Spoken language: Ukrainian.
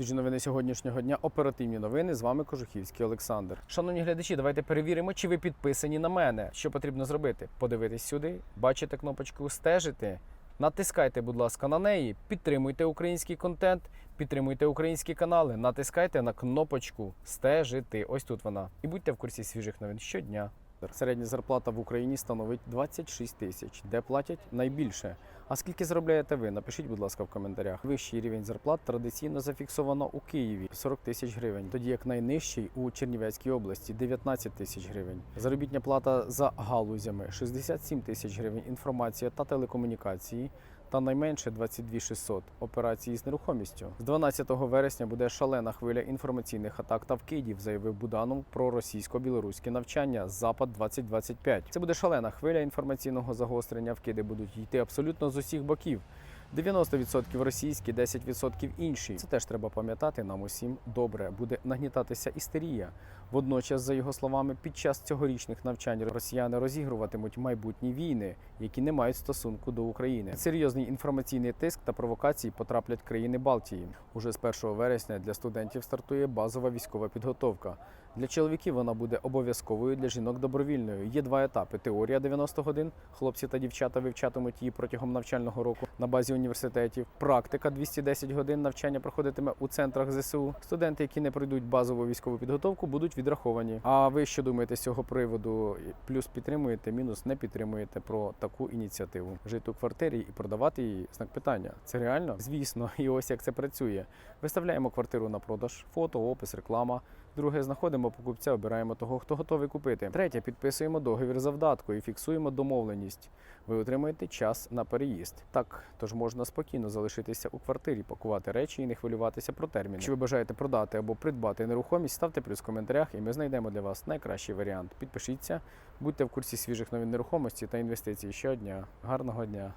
Свіжі новини сьогоднішнього дня. Оперативні новини. З вами Кожухівський Олександр. Шановні глядачі, давайте перевіримо, чи ви підписані на мене. Що потрібно зробити? Подивитись сюди, бачите кнопочку стежити. Натискайте, будь ласка, на неї, підтримуйте український контент, підтримуйте українські канали, натискайте на кнопочку стежити. Ось тут вона. І будьте в курсі свіжих новин щодня. Середня зарплата в Україні становить 26 тисяч, де платять найбільше. А скільки заробляєте ви? Напишіть, будь ласка, в коментарях. Вищий рівень зарплат традиційно зафіксовано у Києві 40 тисяч гривень, тоді як найнижчий у Чернівецькій області 19 тисяч гривень. Заробітня плата за галузями 67 тисяч гривень. Інформація та телекомунікації. Та найменше 22 600 операції з нерухомістю. З 12 вересня буде шалена хвиля інформаційних атак та вкидів, заявив Буданов про російсько-білоруське навчання Запад 2025 Це буде шалена хвиля інформаційного загострення. Вкиди будуть йти абсолютно з усіх боків. 90% російські, 10% інші. Це теж треба пам'ятати нам усім добре. Буде нагнітатися істерія. Водночас, за його словами, під час цьогорічних навчань росіяни розігруватимуть майбутні війни, які не мають стосунку до України. Серйозний інформаційний тиск та провокації потраплять країни Балтії. Уже з 1 вересня для студентів стартує базова військова підготовка. Для чоловіків вона буде обов'язковою, для жінок добровільною. Є два етапи: теорія 90 годин. Хлопці та дівчата вивчатимуть її протягом навчального року на базі університетів. Практика 210 годин навчання проходитиме у центрах ЗСУ. Студенти, які не пройдуть базову військову підготовку, будуть відраховані. А ви що думаєте з цього приводу? Плюс підтримуєте, мінус не підтримуєте про таку ініціативу. Жити у квартирі і продавати її знак питання. Це реально? Звісно, і ось як це працює. Виставляємо квартиру на продаж, фото, опис, реклама. Друге, знаходимо покупця, обираємо того, хто готовий купити. Третє, підписуємо договір завдатку і фіксуємо домовленість. Ви отримаєте час на переїзд. Так, тож можна спокійно залишитися у квартирі, пакувати речі і не хвилюватися про терміни. Якщо ви бажаєте продати або придбати нерухомість, ставте плюс в коментарях, і ми знайдемо для вас найкращий варіант. Підпишіться, будьте в курсі свіжих новин нерухомості та інвестицій щодня. Гарного дня!